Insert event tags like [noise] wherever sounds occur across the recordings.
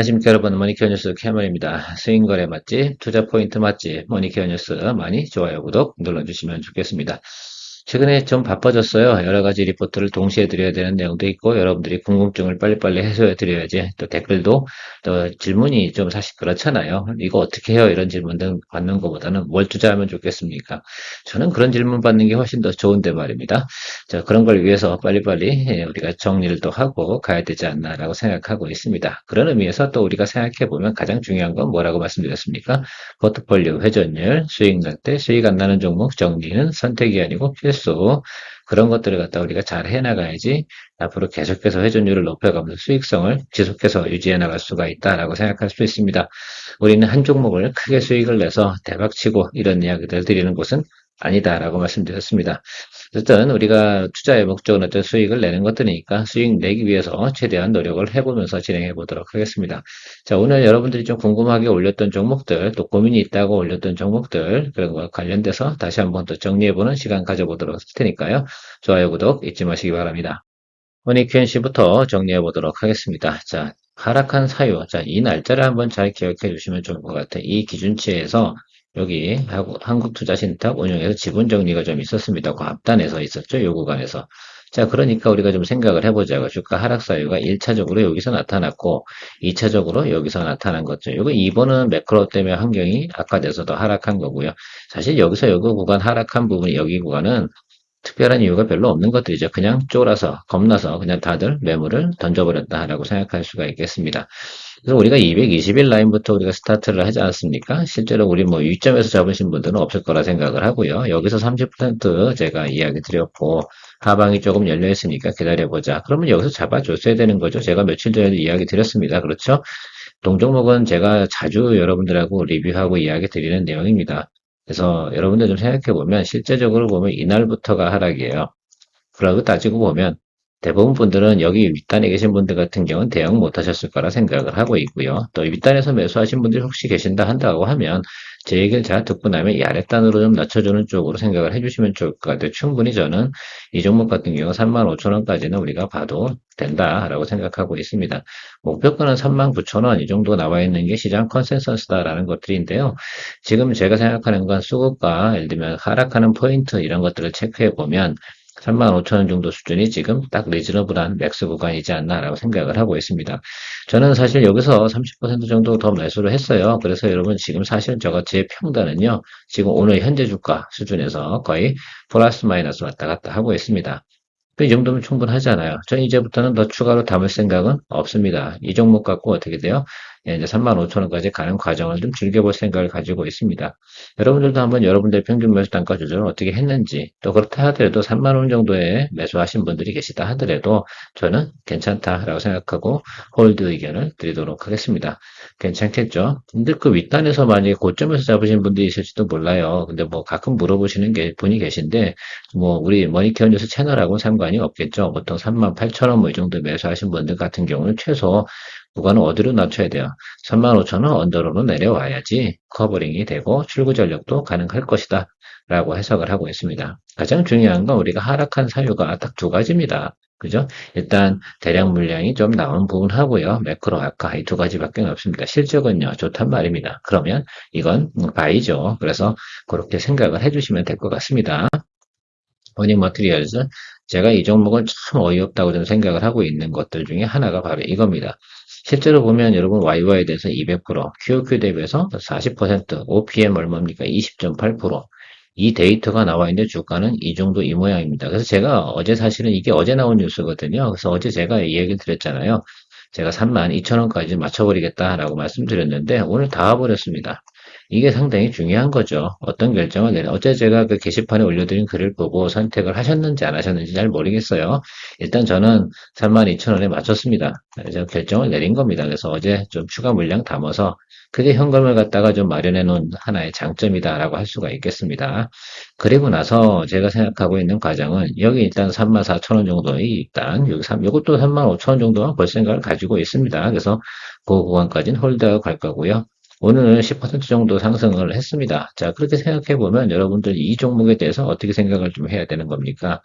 안녕하십니까 여러분 머니케어 뉴스 캐머입니다. 스윙거래 맛집, 투자 포인트 맛집, 머니케어 뉴스 많이 좋아요, 구독 눌러주시면 좋겠습니다. 최근에 좀 바빠졌어요. 여러 가지 리포트를 동시에 드려야 되는 내용도 있고 여러분들이 궁금증을 빨리빨리 해소해 드려야지 또 댓글도 또 질문이 좀 사실 그렇잖아요. 이거 어떻게 해요? 이런 질문들 받는 것보다는 뭘 투자하면 좋겠습니까? 저는 그런 질문 받는 게 훨씬 더 좋은데 말입니다. 자, 그런 걸 위해서 빨리빨리 예, 우리가 정리를 또 하고 가야 되지 않나라고 생각하고 있습니다. 그런 의미에서 또 우리가 생각해 보면 가장 중요한 건 뭐라고 말씀드렸습니까? 포트폴리오 회전율, 수익 날때 수익 안 나는 종목 정리는 선택이 아니고 필수 실수 그런 것들을 갖다 우리가 잘 해나가야지 앞으로 계속해서 회전율을 높여가면서 수익성을 지속해서 유지해 나갈 수가 있다라고 생각할 수 있습니다. 우리는 한 종목을 크게 수익을 내서 대박치고 이런 이야기들 드리는 곳은 아니다라고 말씀드렸습니다. 어쨌든 우리가 투자의 목적은 어떤 수익을 내는 것들이니까 수익 내기 위해서 최대한 노력을 해보면서 진행해 보도록 하겠습니다. 자, 오늘 여러분들이 좀 궁금하게 올렸던 종목들, 또 고민이 있다고 올렸던 종목들, 그런 거 관련돼서 다시 한번 또 정리해보는 시간 가져보도록 할 테니까요. 좋아요, 구독 잊지 마시기 바랍니다. 허니큐엔씨부터 정리해 보도록 하겠습니다. 자, 하락한 사유. 자, 이 날짜를 한번 잘 기억해 주시면 좋을 것 같아요. 이 기준치에서 여기 한국투자신탁 운영에서 지분 정리가 좀 있었습니다. 그 앞단에서 있었죠. 요 구간에서. 자, 그러니까 우리가 좀 생각을 해보자고. 주가 하락 사유가 1차적으로 여기서 나타났고, 2차적으로 여기서 나타난 거죠. 이거 2번은 매크로 때문에 환경이 악화돼서 더 하락한 거고요. 사실 여기서 여기 구간 하락한 부분이 여기 구간은 특별한 이유가 별로 없는 것들이죠. 그냥 쫄아서, 겁나서 그냥 다들 매물을 던져버렸다라고 생각할 수가 있겠습니다. 그래서 우리가 220일 라인부터 우리가 스타트를 하지 않았습니까? 실제로 우리 뭐 위점에서 잡으신 분들은 없을 거라 생각을 하고요. 여기서 30% 제가 이야기 드렸고, 하방이 조금 열려 있으니까 기다려보자. 그러면 여기서 잡아줬어야 되는 거죠. 제가 며칠 전에도 이야기 드렸습니다. 그렇죠? 동종목은 제가 자주 여러분들하고 리뷰하고 이야기 드리는 내용입니다. 그래서 여러분들 좀 생각해 보면 실제적으로 보면 이날부터가 하락이에요. 그러고 따지고 보면 대부분 분들은 여기 윗단에 계신 분들 같은 경우는 대응 못 하셨을 거라 생각을 하고 있고요. 또 윗단에서 매수하신 분들이 혹시 계신다 한다고 하면 제 얘기를 잘 듣고 나면 이 아랫단으로 좀 낮춰주는 쪽으로 생각을 해주시면 좋을 것 같아요. 충분히 저는 이 종목 같은 경우 35,000원까지는 우리가 봐도 된다라고 생각하고 있습니다. 목표가는 39,000원 이 정도 나와 있는 게 시장 컨센서스다라는 것들인데요. 지금 제가 생각하는 건 수급과 예를 들면 하락하는 포인트 이런 것들을 체크해 보면 35,000원 정도 수준이 지금 딱 리즈너블한 맥스 구간이지 않나라고 생각을 하고 있습니다. 저는 사실 여기서 30% 정도 더 매수를 했어요. 그래서 여러분 지금 사실 제 평단은요. 지금 오늘 현재 주가 수준에서 거의 플러스 마이너스 왔다 갔다 하고 있습니다. 그 정도면 충분하잖아요. 전 이제부터는 더 추가로 담을 생각은 없습니다. 이 종목 갖고 어떻게 돼요? 예, 이제 35,000원까지 가는 과정을 좀 즐겨볼 생각을 가지고 있습니다. 여러분들도 한번 여러분들 평균 매수 단가 조절을 어떻게 했는지 또 그렇다 하더라도 3만 원 정도에 매수하신 분들이 계시다 하더라도 저는 괜찮다라고 생각하고 홀드 의견을 드리도록 하겠습니다. 괜찮겠죠? 근데 그 윗단에서 만약에 고점에서 잡으신 분들이 있을지도 몰라요. 근데 뭐 가끔 물어보시는 게 분이 계신데 뭐 우리 머니케어 뉴스 채널하고는 상관이 없겠죠. 보통 38,000원 뭐 이 정도 매수하신 분들 같은 경우는 최소 구간은 어디로 낮춰야 돼요? 35,000원 언더로는 내려와야지 커버링이 되고 출구 전력도 가능할 것이다. 라고 해석을 하고 있습니다. 가장 중요한 건 우리가 하락한 사유가 딱 두 가지입니다. 그죠? 일단 대량 물량이 좀 나온 부분 하고요. 매크로 아까 이 두 가지밖에 없습니다. 실적은요. 좋단 말입니다. 그러면 이건 바이죠. 그래서 그렇게 생각을 해주시면 될 것 같습니다. 버닝 머티리얼즈 제가 이 종목은 참 어이없다고 좀 생각을 하고 있는 것들 중에 하나가 바로 이겁니다. 실제로 보면 여러분 YY에 대해서 200%, QOQ 대비해서 40%, OPM 얼마입니까? 20.8%. 이 데이터가 나와 있는데 주가는 이 정도 이 모양입니다. 그래서 제가 어제 사실은 이게 어제 나온 뉴스거든요. 그래서 어제 제가 이 얘기를 드렸잖아요. 제가 3만 2천 원까지 맞춰버리겠다라고 말씀드렸는데 오늘 다 와버렸습니다. 이게 상당히 중요한 거죠. 어떤 결정을 내려. 어제 제가 그 게시판에 올려드린 글을 보고 선택을 하셨는지 안 하셨는지 잘 모르겠어요. 일단 저는 32,000원에 맞췄습니다. 그래서 결정을 내린 겁니다. 그래서 어제 좀 추가 물량 담아서 그게 현금을 갖다가 좀 마련해 놓은 하나의 장점이다라고 할 수가 있겠습니다. 그리고 나서 제가 생각하고 있는 과정은 여기 일단 34,000원 정도의 일단 여기 3, 이것도 35,000원 정도만 볼 생각을 가지고 있습니다. 그래서 그 구간까지는 홀드하고 갈 거고요. 오늘은 10% 정도 상승을 했습니다. 자, 그렇게 생각해 보면 여러분들 이 종목에 대해서 어떻게 생각을 좀 해야 되는 겁니까?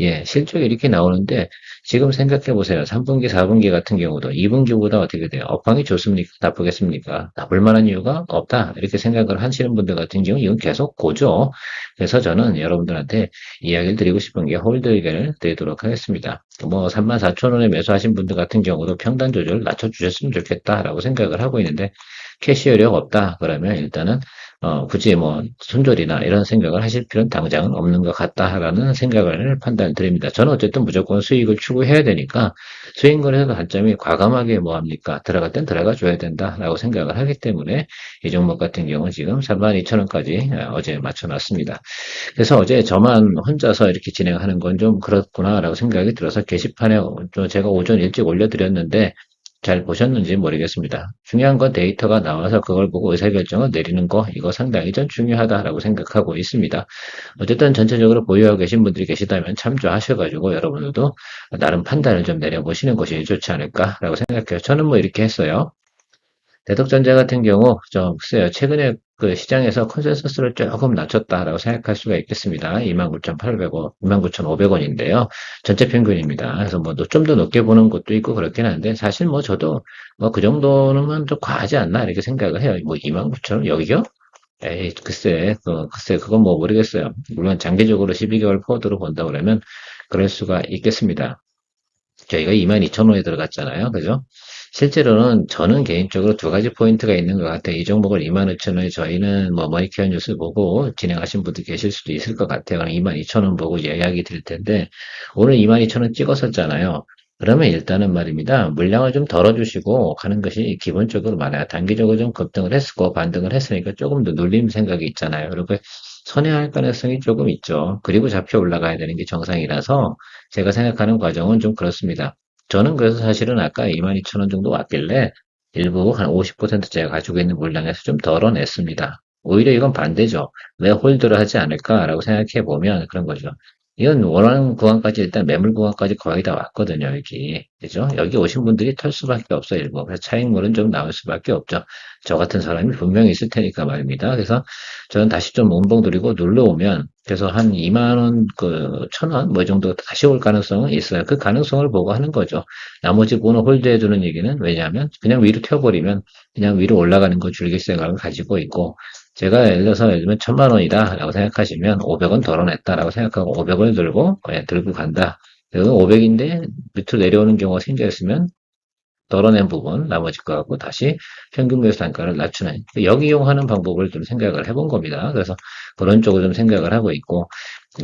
예, 실적이 이렇게 나오는데 지금 생각해 보세요. 3분기, 4분기 같은 경우도 2분기보다 어떻게 돼요? 업황이 좋습니까? 나쁘겠습니까? 나쁠 만한 이유가 없다. 이렇게 생각을 하시는 분들 같은 경우 이건 계속 고죠. 그래서 저는 여러분들한테 이야기를 드리고 싶은 게 홀드 의견을 드리도록 하겠습니다. 뭐 34,000원에 매수하신 분들 같은 경우도 평단 조절을 낮춰 주셨으면 좋겠다라고 생각을 하고 있는데 캐시 여력 없다. 그러면 일단은 어, 굳이 뭐 손절이나 이런 생각을 하실 필요는 당장은 없는 것 같다라는 생각을 판단 드립니다. 저는 어쨌든 무조건 수익을 추구해야 되니까 수익거래에서 단점이 과감하게 뭐 합니까? 들어갈 땐 들어가 줘야 된다라고 생각을 하기 때문에 이 종목 같은 경우는 지금 32,000원까지 어제 맞춰놨습니다. 그래서 어제 저만 혼자서 이렇게 진행하는 건 좀 그렇구나라고 생각이 들어서 게시판에 제가 오전 일찍 올려드렸는데 잘 보셨는지 모르겠습니다. 중요한 건 데이터가 나와서 그걸 보고 의사결정을 내리는 거 이거 상당히 전 중요하다라고 생각하고 있습니다. 어쨌든 전체적으로 보유하고 계신 분들이 계시다면 참조하셔가지고 여러분들도 나름 판단을 좀 내려보시는 것이 좋지 않을까라고 생각해요. 저는 뭐 이렇게 했어요. 대덕전자 같은 경우 좀 글쎄요. 최근에 그 시장에서 컨센서스를 조금 낮췄다라고 생각할 수가 있겠습니다. 29,800원, 29,500원인데요. 전체 평균입니다. 그래서 뭐 좀 더 높게 보는 것도 있고 그렇긴 한데 사실 뭐 저도 뭐 그 정도는 좀 과하지 않나 이렇게 생각을 해요. 뭐 29,000원 여기요? 에이 글쎄 그 글쎄 그건 뭐 모르겠어요. 물론 장기적으로 12개월 포워드로 본다 그러면 그럴 수가 있겠습니다. 저희가 22,000원에 들어갔잖아요. 그죠? 실제로는 저는 개인적으로 두 가지 포인트가 있는 것 같아요. 이 종목을 25,000원에 저희는 뭐 머니케어 뉴스 보고 진행하신 분들 계실 수도 있을 것 같아요. 22,000원 보고 이야기 드릴 텐데 오늘 22,000원 찍었었잖아요. 그러면 일단은 말입니다. 물량을 좀 덜어주시고 가는 것이 기본적으로 많아요. 단기적으로 좀 급등을 했고 반등을 했으니까 조금 더 눌림 생각이 있잖아요. 그리고 선회할 가능성이 조금 있죠. 그리고 잡혀 올라가야 되는 게 정상이라서 제가 생각하는 과정은 좀 그렇습니다. 저는 그래서 사실은 아까 22,000원 정도 왔길래 일부 한 50% 제가 가지고 있는 물량에서 좀 덜어냈습니다. 오히려 이건 반대죠. 왜 홀드를 하지 않을까라고 생각해 보면 그런 거죠. 이건 원하는 구간까지 일단 매물 구간까지 거의 다 왔거든요, 여기. 그죠? 여기 오신 분들이 털 수밖에 없어요, 일부. 그래서 차익물은 좀 나올 수밖에 없죠. 저 같은 사람이 분명히 있을 테니까 말입니다. 그래서 저는 다시 좀 운봉 들이고 눌러오면, 그래서 한 2만원, 그, 1,000원, 뭐, 이 정도 다시 올 가능성은 있어요. 그 가능성을 보고 하는 거죠. 나머지 부분을 홀드해두는 얘기는 왜냐하면, 그냥 위로 튀어버리면, 그냥 위로 올라가는 거 줄기 생각을 가지고 있고, 제가 예를 들어서 들면 천만 원이다 라고 생각하시면 500원 덜어냈다 라고 생각하고 500원을 들고 그냥 들고 간다. 그리고 500인데 밑으로 내려오는 경우가 생겼으면 덜어낸 부분 나머지 거 갖고 다시 평균 매수 단가를 낮추는 여기 이용하는 방법을 좀 생각을 해본 겁니다. 그래서 그런 쪽을 좀 생각을 하고 있고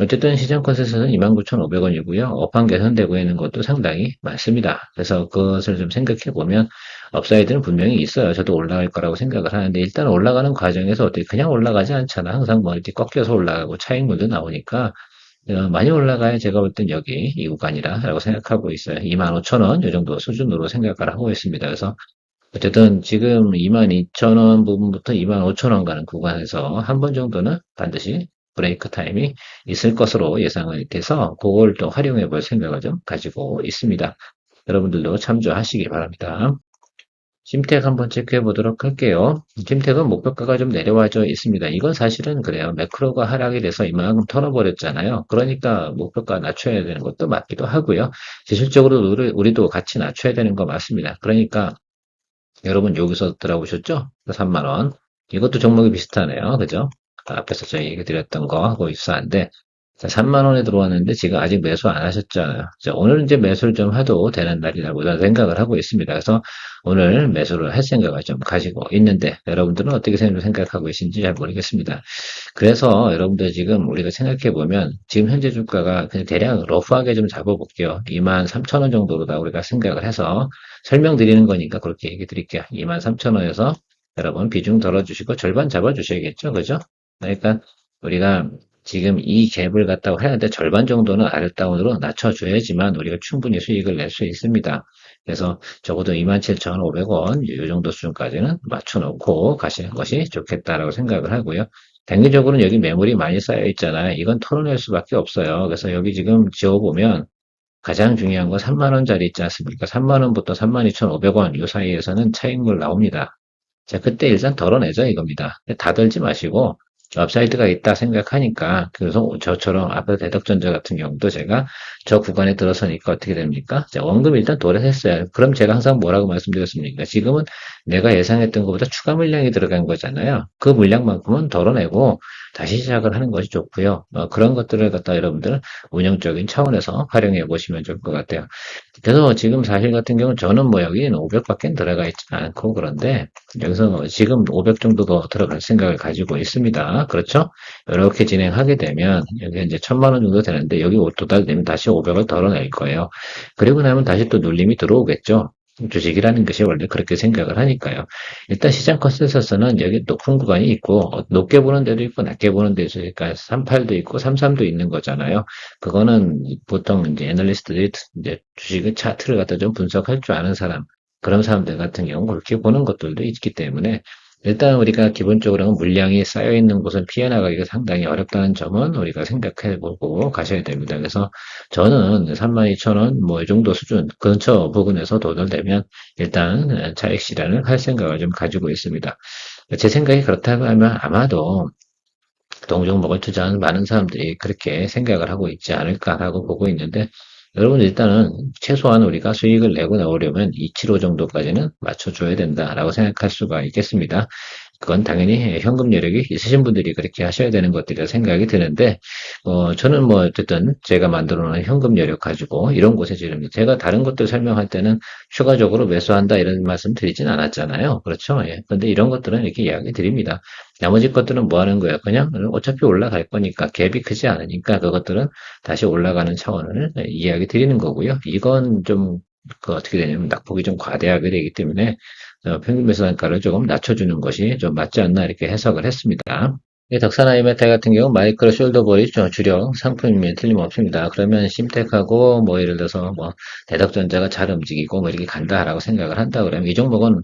어쨌든 시장 컨센서스는 29,500원이고요. 업황 개선되고 있는 것도 상당히 많습니다. 그래서 그것을 좀 생각해 보면 업사이드는 분명히 있어요. 저도 올라갈 거라고 생각을 하는데 일단 올라가는 과정에서 어떻게 그냥 올라가지 않잖아. 항상 뭐 이렇게 꺾여서 올라가고 차익물도 나오니까 어, 많이 올라가야 제가 볼 땐 여기 이 구간이라고 생각하고 있어요. 25,000원 이 정도 수준으로 생각을 하고 있습니다. 그래서 어쨌든 지금 22,000원 부분부터 25,000원 가는 구간에서 한 번 정도는 반드시 브레이크 타임이 있을 것으로 예상을 돼서 그걸 또 활용해 볼 생각을 좀 가지고 있습니다. 여러분들도 참조하시기 바랍니다. 심택 한번 체크해 보도록 할게요. 심택은 목표가가 좀 내려와져 있습니다. 이건 사실은 그래요. 매크로가 하락이 돼서 이만큼 털어버렸잖아요. 그러니까 목표가 낮춰야 되는 것도 맞기도 하고요. 기술적으로 우리도 같이 낮춰야 되는 거 맞습니다. 그러니까 여러분 여기서 들어보셨죠? 3만원. 이것도 종목이 비슷하네요. 그죠? 앞에서 저희 얘기 드렸던 거 하고 있었는데 자, 3만원에 들어왔는데 지금 아직 매수 안 하셨잖아요. 자, 오늘 이제 매수를 좀 해도 되는 날이라고 생각을 하고 있습니다. 그래서 오늘 매수를 할 생각을 좀 가지고 있는데 여러분들은 어떻게 생각하고 계신지 잘 모르겠습니다. 그래서 여러분들 지금 우리가 생각해 보면 지금 현재 주가가 그냥 대략 러프하게 좀 잡아볼게요. 2만 3천 원 정도로다 우리가 생각을 해서 설명드리는 거니까 그렇게 얘기 드릴게요. 2만 3천 원에서 여러분 비중 덜어주시고 절반 잡아주셔야겠죠. 그죠? 그러니까 우리가 지금 이 갭을 갖다고 하는데 절반 정도는 아랫다운으로 낮춰줘야지만 우리가 충분히 수익을 낼 수 있습니다. 그래서 적어도 27,500원 이 정도 수준까지는 맞춰놓고 가시는 것이 좋겠다라고 생각을 하고요. 단기적으로는 여기 매물이 많이 쌓여 있잖아요. 이건 털어낼 수밖에 없어요. 그래서 여기 지금 지어보면 가장 중요한 건 3만원짜리 있지 않습니까? 3만원부터 32,500원 이 사이에서는 차익물 나옵니다. 자, 그때 일단 덜어내죠 이겁니다. 다 덜지 마시고 업사이드가 있다 생각하니까 그래서 저처럼 앞에 대덕전자 같은 경우도 제가 저 구간에 들어서니까 어떻게 됩니까? 자, 원금 일단 도래했어요. 그럼 제가 항상 뭐라고 말씀드렸습니까? 지금은 내가 예상했던 것보다 추가 물량이 들어간 거잖아요. 그 물량만큼은 덜어내고 다시 시작을 하는 것이 좋고요. 어, 그런 것들을 갖다 여러분들 운영적인 차원에서 활용해 보시면 좋을 것 같아요. 그래서 지금 사실 같은 경우는 저는 뭐 여기는 500밖에 들어가 있지 않고 그런데 여기서 지금 500 정도 더 들어갈 생각을 가지고 있습니다. 그렇죠? 이렇게 진행하게 되면 여기 이제 1000만 원 정도 되는데 여기 도달되면 다시 500을 덜어낼 거예요. 그리고 나면 다시 또 눌림이 들어오겠죠. 주식이라는 것이 원래 그렇게 생각을 하니까요. 일단 시장 컨센서스는 여기 높은 구간이 있고 어, 높게 보는 데도 있고 낮게 보는 데도 있으니까 38도 있고 33도 있는 거잖아요. 그거는 보통 이제 애널리스트들이 이제 주식의 차트를 갖다 좀 분석할 줄 아는 사람 그런 사람들 같은 경우 그렇게 보는 것들도 있기 때문에 일단 우리가 기본적으로 물량이 쌓여 있는 곳은 피해 나가기가 상당히 어렵다는 점은 우리가 생각해 보고 가셔야 됩니다. 그래서 저는 32,000원 뭐 이 정도 수준 근처 부근에서 도달되면 일단 차익 실현을 할 생각을 좀 가지고 있습니다. 제 생각이 그렇다고 하면 아마도 동종목을 투자하는 많은 사람들이 그렇게 생각을 하고 있지 않을까라고 보고 있는데 여러분 일단은 최소한 우리가 수익을 내고 나오려면 275 정도까지는 맞춰줘야 된다라고 생각할 수가 있겠습니다. 그건 당연히 현금 여력이 있으신 분들이 그렇게 하셔야 되는 것들이라 생각이 드는데 어, 저는 뭐 어쨌든 제가 만들어 놓은 현금 여력 가지고 이런 곳에 지릅니다. 제가 다른 것들 설명할 때는 추가적으로 매수한다 이런 말씀 드리진 않았잖아요. 그렇죠? 예. 근데 이런 것들은 이렇게 이야기 드립니다. 나머지 것들은 뭐 하는 거예요? 그냥 어차피 올라갈 거니까 갭이 크지 않으니까 그것들은 다시 올라가는 차원을 이야기 드리는 거고요. 이건 좀 그 어떻게 되냐면 낙폭이 좀 과대하게 되기 때문에 어, 평균 매수 단가를 조금 낮춰주는 것이 좀 맞지 않나 이렇게 해석을 했습니다. 덕산 이메타 같은 경우 마이크로 숄더볼이 주력 상품이면 틀림없습니다. 그러면 심텍하고 뭐 예를 들어서 뭐 대덕전자가 잘 움직이고 뭐 이렇게 간다라고 생각을 한다 그러면 이 종목은 어,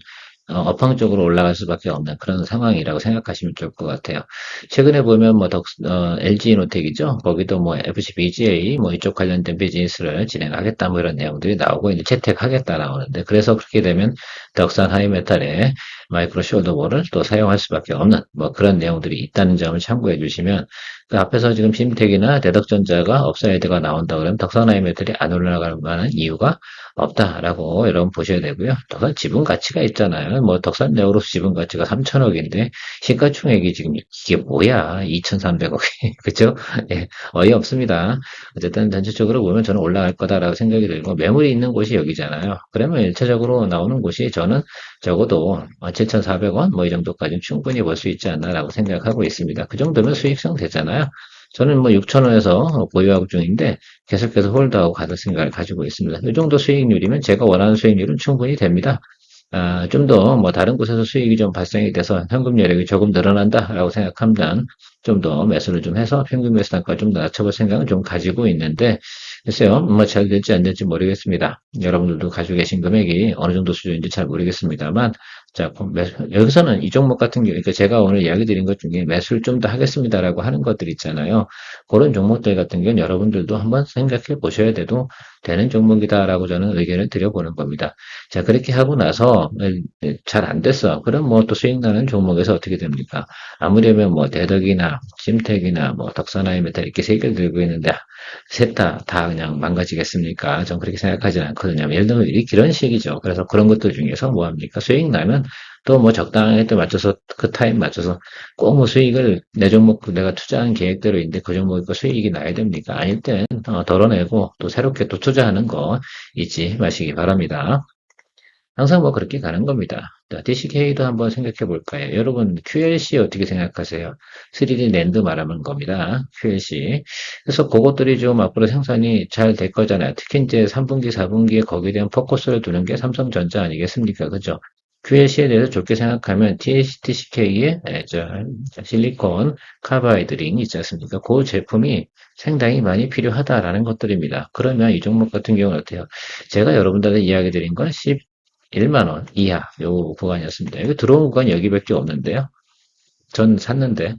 업황적으로 올라갈 수밖에 없는 그런 상황이라고 생각하시면 좋을 것 같아요. 최근에 보면 뭐 덕, 어, LG 노텍이죠. 거기도 뭐 FCBGA 뭐 이쪽 관련된 비즈니스를 진행하겠다 뭐 이런 내용들이 나오고 이제 채택하겠다 나오는데 그래서 그렇게 되면 덕산 하이메탈에 마이크로 숄더볼을 또 사용할 수밖에 없는 뭐 그런 내용들이 있다는 점을 참고해 주시면 그 앞에서 지금 심텍이나 대덕전자가 업사이드가 나온다 그러면 덕산 하이메탈이 안 올라갈 만한 이유가 없다라고 여러분 보셔야 되고요. 덕산 지분 가치가 있잖아요. 뭐 덕산 네오로스 지분 가치가 3천억인데 시가총액이 지금 이게 뭐야? 2,300억이 [laughs] 그죠? 예, 어이없습니다. 어쨌든 전체적으로 보면 저는 올라갈 거다라고 생각이 들고 매물이 있는 곳이 여기잖아요. 그러면 일차적으로 나오는 곳이 저는 적어도 7,400원 뭐 이 정도까지 충분히 볼수 있지 않나라고 생각하고 있습니다. 그 정도면 수익성 되잖아요. 저는 뭐 6천원에서 보유하고 중인데 계속해서 홀드하고 가을 생각을 가지고 있습니다. 이 정도 수익률이면 제가 원하는 수익률은 충분히 됩니다. 아, 좀 더 뭐 다른 곳에서 수익이 좀 발생이 돼서 현금 여력이 조금 늘어난다라고 생각하면 좀 더 매수를 좀 해서 평균 매수 단가 좀더 낮춰볼 생각은 좀 가지고 있는데 글쎄요, 뭐 잘 될지 안 될지 모르겠습니다. 여러분들도 가지고 계신 금액이 어느 정도 수준인지 잘 모르겠습니다만 자, 여기서는 이 종목 같은 경우, 그러니까 제가 오늘 이야기 드린 것 중에 매수를 좀 더 하겠습니다라고 하는 것들 있잖아요. 그런 종목들 같은 경우는 여러분들도 한번 생각해 보셔야 돼도 되는 종목이다라고 저는 의견을 드려보는 겁니다. 자, 그렇게 하고 나서 잘 안 됐어. 그럼 뭐 또 수익 나는 종목에서 어떻게 됩니까? 아무리면 뭐 대덕이나 심택이나 뭐 덕산아이 메탈 이렇게 세 개를 들고 있는데 셋다다 그냥 망가지겠습니까? 전 그렇게 생각하지는 않거든요. 예를 들면 이런 식이죠. 그래서 그런 것들 중에서 뭐 합니까? 수익 나면 또 뭐 적당하게 또 맞춰서 그 타임 맞춰서 꼭 뭐 수익을 내 종목 내가 투자한 계획대로 있는데 그 종목이 그 수익이 나야 됩니까? 아닐 땐 어, 덜어내고 또 새롭게 또 투자하는 거 잊지 마시기 바랍니다. 항상 뭐 그렇게 가는 겁니다. DCK도 한번 생각해 볼까요? 여러분 QLC 어떻게 생각하세요? 3D 랜드 말하는 겁니다. QLC. 그래서 그것들이 좀 앞으로 생산이 잘 될 거잖아요. 특히 이제 3분기, 4분기에 거기에 대한 포커스를 두는 게 삼성전자 아니겠습니까? 그죠? QLC에 대해서 좋게 생각하면 TCK의 실리콘 카바이드 링 있지 않습니까? 그 제품이 상당히 많이 필요하다라는 것들입니다. 그러면 이 종목 같은 경우는 어때요? 제가 여러분들한테 이야기 드린 건 11만원 이하 요 구간이었습니다. 여기 들어온 구간이 여기밖에 없는데요. 전 샀는데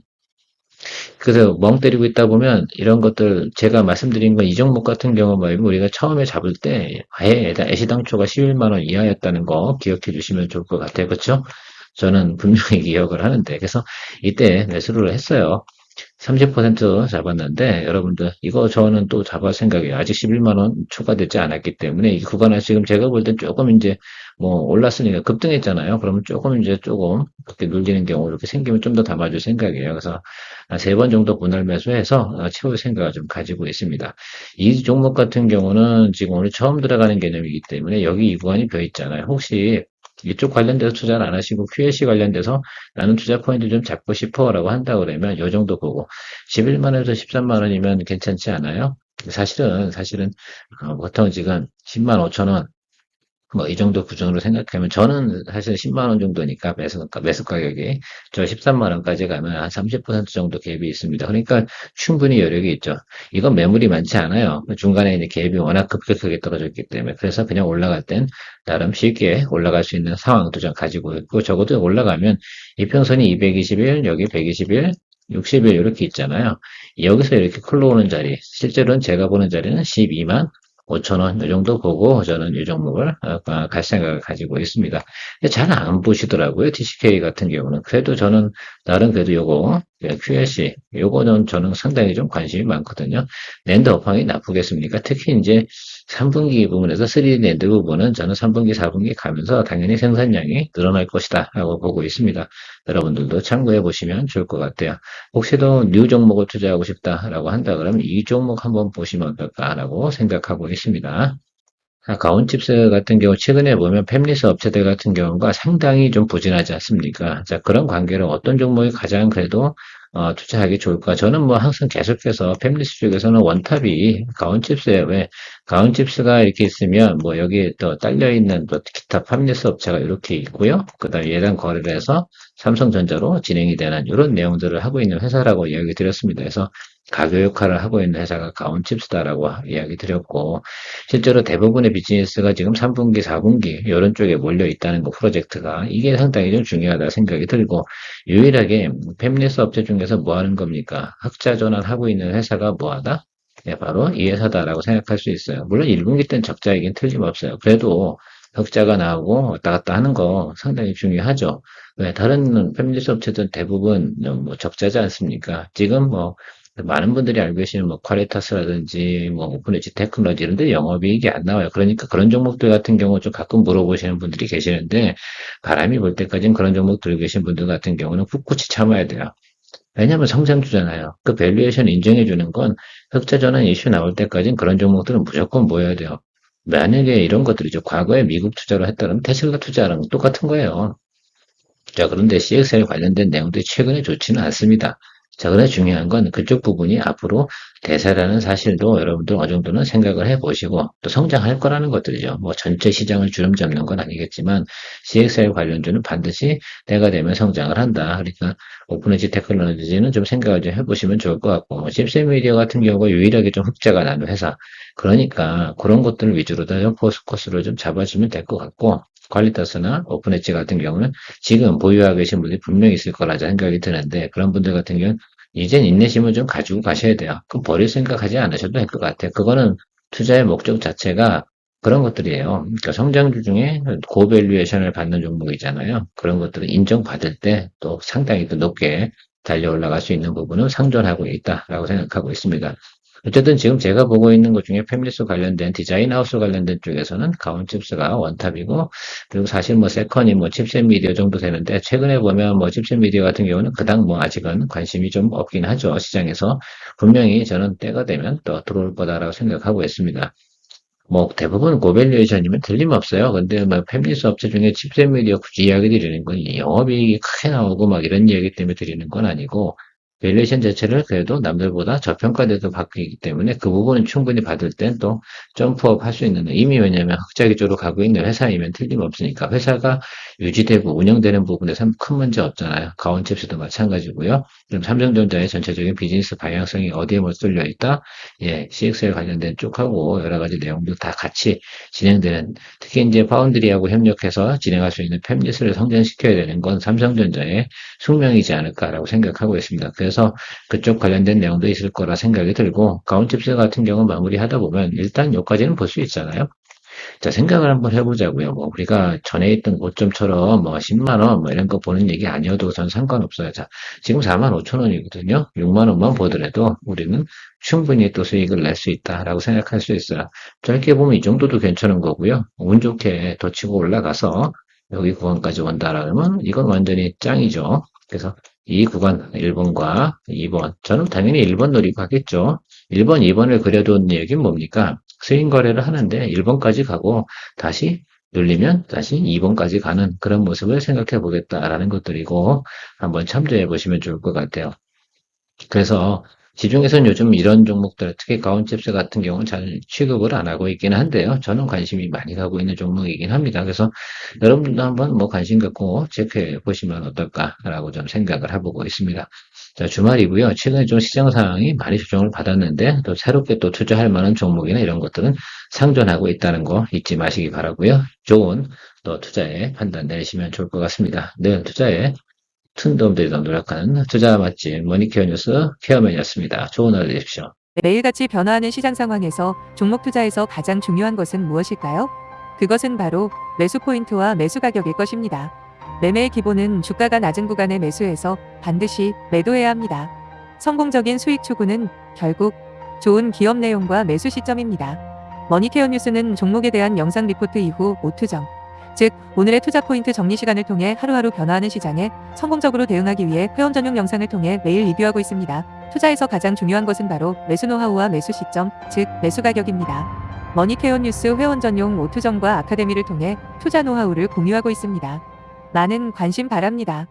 그래서 멍 때리고 있다 보면 이런 것들 제가 말씀드린 건 이 종목 같은 경우 뭐 우리가 처음에 잡을 때 아예 애시당초가 11만 원 이하였다는 거 기억해 주시면 좋을 것 같아요. 그렇죠? 저는 분명히 [laughs] 기억을 하는데 그래서 이때 매수를 했어요. 30% 잡았는데 여러분들 이거 저는 또 잡을 생각이에요. 아직 11만 원 초과되지 않았기 때문에 이 구간은 지금 제가 볼 땐 조금 이제 뭐 올랐으니까 급등했잖아요. 그러면 조금 이제 조금 그렇게 눌리는 경우 이렇게 생기면 좀 더 담아줄 생각이에요. 그래서 세 번 정도 분할 매수해서 채울 생각을 좀 가지고 있습니다. 이 종목 같은 경우는 지금 오늘 처음 들어가는 개념이기 때문에 여기 이 구간이 벼 있잖아요. 혹시 이쪽 관련돼서 투자를 안 하시고 QLC 관련돼서 나는 투자 포인트 좀 잡고 싶어 라고 한다 그러면 요 정도 보고 11만 원에서 13만 원이면 괜찮지 않아요? 사실은 사실은 어, 보통 지금 10만 5천 원 뭐 이 정도 구정으로 생각하면 저는 사실 10만 원 정도니까 매수, 매수 가격이 저 13만 원까지 가면 한 30% 정도 갭이 있습니다. 그러니까 충분히 여력이 있죠. 이건 매물이 많지 않아요. 중간에 이제 갭이 워낙 급격하게 떨어졌기 때문에 그래서 그냥 올라갈 땐 나름 쉽게 올라갈 수 있는 상황도 좀 가지고 있고 적어도 올라가면 이평선이 221, 여기 121, 60일 이렇게 있잖아요. 여기서 이렇게 흘러오는 자리, 실제로는 제가 보는 자리는 12만 5천원 이 정도 보고 저는 이 종목을 어, 갈 생각을 가지고 있습니다. 잘 안 보시더라고요. TCK 같은 경우는. 그래도 저는 나름 그래도 요거 QLC 요거는 저는 상당히 좀 관심이 많거든요. 랜드 업황이 나쁘겠습니까? 특히 이제 3분기 부분에서 3D 랜드 부분은 저는 3분기, 4분기 가면서 당연히 생산량이 늘어날 것이다 라고 보고 있습니다. 여러분들도 참고해 보시면 좋을 것 같아요. 혹시도 뉴 종목을 투자하고 싶다라고 한다 그러면 이 종목 한번 보시면 어떨까라고 생각하고 있습니다. 가온칩스 같은 경우 최근에 보면 팹리스 업체들 같은 경우가 상당히 좀 부진하지 않습니까? 자 그런 관계로 어떤 종목이 가장 그래도 어, 투자하기 좋을까? 저는 뭐 항상 계속해서 팹리스 쪽에서는 원탑이 가온칩스에 왜 가온칩스가 이렇게 있으면 뭐 여기 또 딸려 있는 또 기타 팹리스 업체가 이렇게 있고요. 그다음 예단 거래를 해서 삼성전자로 진행이 되는 이런 내용들을 하고 있는 회사라고 이야기 드렸습니다. 그래서 가교 역할을 하고 있는 회사가 가온칩스다라고 이야기 드렸고 실제로 대부분의 비즈니스가 지금 3분기, 4분기 이런 쪽에 몰려 있다는 거 프로젝트가 이게 상당히 좀 중요하다 생각이 들고 유일하게 팹리스 업체 중에서 뭐 하는 겁니까? 흑자 전환하고 있는 회사가 뭐하다? 네, 바로 이 회사다라고 생각할 수 있어요. 물론 1분기 때는 적자이긴 틀림없어요. 그래도 흑자가 나오고 왔다 갔다 하는 거 상당히 중요하죠. 왜 다른 패밀리스 업체들 대부분 뭐 적자지 않습니까? 지금 뭐 많은 분들이 알고 계시는 뭐 퀄리타스라든지 뭐 오픈에지 테크놀로지 이런 데 영업이익이 안 나와요. 그러니까 그런 종목들 같은 경우 좀 가끔 물어보시는 분들이 계시는데 바람이 불 때까지는 그런 종목 들고 계신 분들 같은 경우는 꿋꿋이 참아야 돼요. 왜냐하면 성장주잖아요. 그 밸류에이션 인정해주는 건 흑자 전환 이슈 나올 때까지는 그런 종목들은 무조건 모여야 돼요. 만약에 이런 것들이죠. 과거에 미국 투자를 했다면 테슬라 투자랑 똑같은 거예요. 자, 그런데 CXL 관련된 내용들이 최근에 좋지는 않습니다. 자, 그래 중요한 건 그쪽 부분이 앞으로 대세라는 사실도 여러분들 어느 정도는 생각을 해보시고 또 성장할 거라는 것들이죠. 뭐 전체 시장을 주름 잡는 건 아니겠지만 CXL 관련주는 반드시 때가 되면 성장을 한다. 그러니까 오픈에지 테크놀로지는 좀 생각을 좀 해보시면 좋을 것 같고 뭐 십세미디어 같은 경우가 유일하게 좀 흑자가 나는 회사. 그러니까 그런 것들 을 위주로 좀 포스코스를 좀 잡아주면 될 것 같고 퀄리터스나 오픈 엣지 같은 경우는 지금 보유하고 계신 분들이 분명히 있을 거라 생각이 드는데 그런 분들 같은 경우는 이젠 인내심을 좀 가지고 가셔야 돼요. 그럼 버릴 생각하지 않으셔도 될 것 같아요. 그거는 투자의 목적 자체가 그런 것들이에요. 그러니까 성장주 중에 고밸류에이션을 받는 종목이잖아요. 그런 것들을 인정받을 때 또 상당히 또 높게 달려 올라갈 수 있는 부분은 상존하고 있다라고 생각하고 있습니다. 어쨌든 지금 제가 보고 있는 것 중에 패밀리스 관련된 디자인 하우스 관련된 쪽에서는 가온 칩스가 원탑이고 그리고 사실 뭐 세컨이 뭐 칩셋 미디어 정도 되는데 최근에 보면 뭐 칩셋 미디어 같은 경우는 그닥 뭐 아직은 관심이 좀 없긴 하죠 시장에서 분명히 저는 때가 되면 또 들어올 거다라고 생각하고 있습니다. 뭐 대부분 고밸류에이션이면 틀림없어요. 근데 뭐 패밀리스 업체 중에 칩셋 미디어 굳이 이야기 드리는 건 영업이익이 크게 나오고 막 이런 이야기 때문에 드리는 건 아니고 밸류에이션 자체를 그래도 남들보다 저평가돼도 바뀌기 때문에 그 부분은 충분히 받을 땐 또 점프업 할 수 있는 이미 왜냐하면 흑자 기조로 가고 있는 회사이면 틀림없으니까 회사가 유지되고 운영되는 부분에서 큰 문제 없잖아요. 가온칩스도 마찬가지고요. 그럼 삼성전자의 전체적인 비즈니스 방향성이 어디에 몰쏠려 있다? 예, CXL 관련된 쪽하고 여러 가지 내용도 다 같이 진행되는 특히 이제 파운드리하고 협력해서 진행할 수 있는 팹리스를 성장시켜야 되는 건 삼성전자의 숙명이지 않을까라고 생각하고 있습니다. 그래서 그쪽 관련된 내용도 있을 거라 생각이 들고 가온칩스 같은 경우 마무리하다 보면 일단 여기까지는 볼 수 있잖아요. 자, 생각을 한번 해보자고요. 뭐, 우리가 전에 있던 고점처럼 뭐, 10만원, 뭐, 이런 거 보는 얘기 아니어도 전 상관없어요. 자, 지금 4만 5천 원이거든요. 6만 원만 보더라도 우리는 충분히 또 수익을 낼 수 있다라고 생각할 수 있어요. 짧게 보면 이 정도도 괜찮은 거고요. 운 좋게 더 치고 올라가서 여기 구간까지 온다라면 이건 완전히 짱이죠. 그래서 이 구간 1번과 2번. 저는 당연히 1번 노리고 하겠죠. 1번, 2번을 그려둔 얘기는 뭡니까? 스윙 거래를 하는데 1번까지 가고 다시 눌리면 다시 2번까지 가는 그런 모습을 생각해 보겠다라는 것들이고 한번 참조해 보시면 좋을 것 같아요. 그래서 시중에서는 요즘 이런 종목들, 특히 가온칩스 같은 경우는 잘 취급을 안 하고 있기는 한데요. 저는 관심이 많이 가고 있는 종목이긴 합니다. 그래서 여러분도 한번 뭐 관심 갖고 체크해 보시면 어떨까라고 좀 생각을 해보고 있습니다. 자, 주말이고요. 최근에 좀 시장 상황이 많이 조정을 받았는데 또 새롭게 또 투자할 만한 종목이나 이런 것들은 상존하고 있다는 거 잊지 마시기 바라고요. 좋은 또 투자에 판단 내리시면 좋을 것 같습니다. 늘 투자에 드리도록 노력하는 투자 맛집 머니케어 뉴스 케어맨이었습니다. 좋은 하루 되십시오. 매일같이 변화하는 시장 상황에서 종목 투자에서 가장 중요한 것은 무엇일까요? 그것은 바로 매수 포인트와 매수 가격일 것입니다. 매매의 기본은 주가가 낮은 구간에 매수해서 반드시 매도해야 합니다. 성공적인 수익 추구는 결국 좋은 기업 내용과 매수 시점입니다. 머니케어 뉴스는 종목에 대한 영상 리포트 이후 오투정, 즉 오늘의 투자 포인트 정리 시간을 통해 하루하루 변화하는 시장에 성공적으로 대응하기 위해 회원 전용 영상을 통해 매일 리뷰하고 있습니다. 투자에서 가장 중요한 것은 바로 매수 노하우와 매수 시점, 즉 매수 가격입니다. 머니케어 뉴스 회원 전용 오투정과 아카데미를 통해 투자 노하우를 공유하고 있습니다. 많은 관심 바랍니다.